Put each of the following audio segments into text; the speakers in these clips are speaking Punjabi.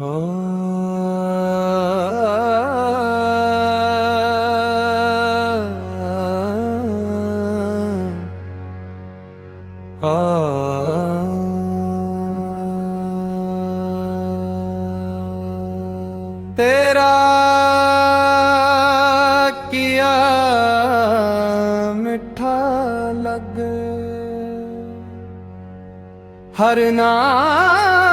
ਤੇਰਾ ਕੀਆ ਮਿੱਠਾ ਲੱਗ ਹਰ ਨਾਮ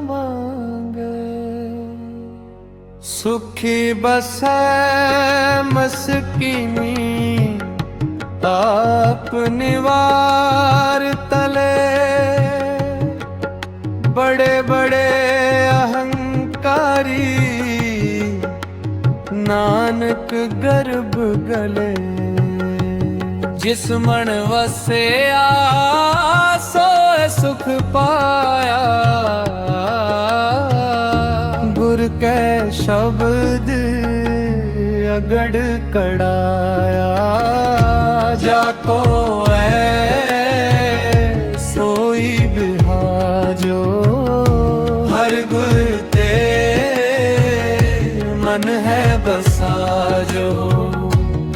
ਮੰਗੇ। ਸੁਖੀ ਬਸੈ ਮਸਕੀਨੀ ਤਾਪ ਨਿਵਾਰ ਤਲੇ। ਬੜੇ ਬੜੇ ਅਹੰਕਾਰੀ। ਨਾਨਕ ਗਰਭ ਗਲੇ। ਜਿਸ ਮਨ ਵਸਿਆ ਸੋ ਸੁਖ ਪਾਇਆ। ਕੈ ਸ਼ਬਦ ਅਗੜ ਕੜਾਇਆ। ਜਾ ਕੋ ਐ ਸੋਈ ਬਿਹਾਜੋ ਹਰ ਗੁਰ ਤੇ ਮਨ ਹੈ ਬਸਾਜੋ।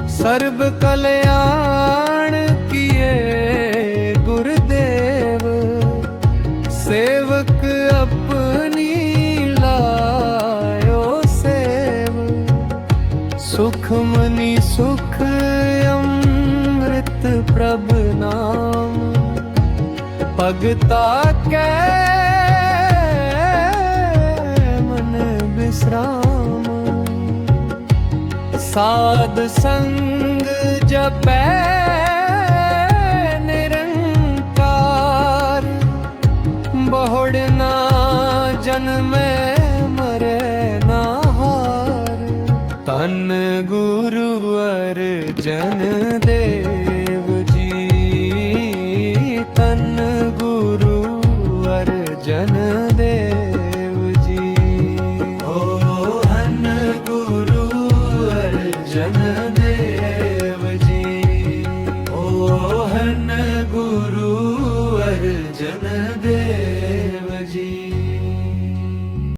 ਸਰਬ ਕਲਿਆਣ ਕੀਏ ਗੁਰਦੇਵ। ਸੇਵਕ ਆਪਣੀ ਸੁਖ ਸੁਖ ਅੰਮ੍ਰਿਤ ਪ੍ਰਭ ਨਾਮ ਭਗਤਾ ਕੈ ਮਨ ਬਿਸਰਾਮ ਸਾਧ ਸੰਗ ਜਪੈ ਨਿਰੰਕਾਰ ਬਹੁੜ ਨਾ ਜਨਮੈ ਹਾਰ ਤਨ ਗੁਰੂ ਅਰਜਨ ਦੇਵ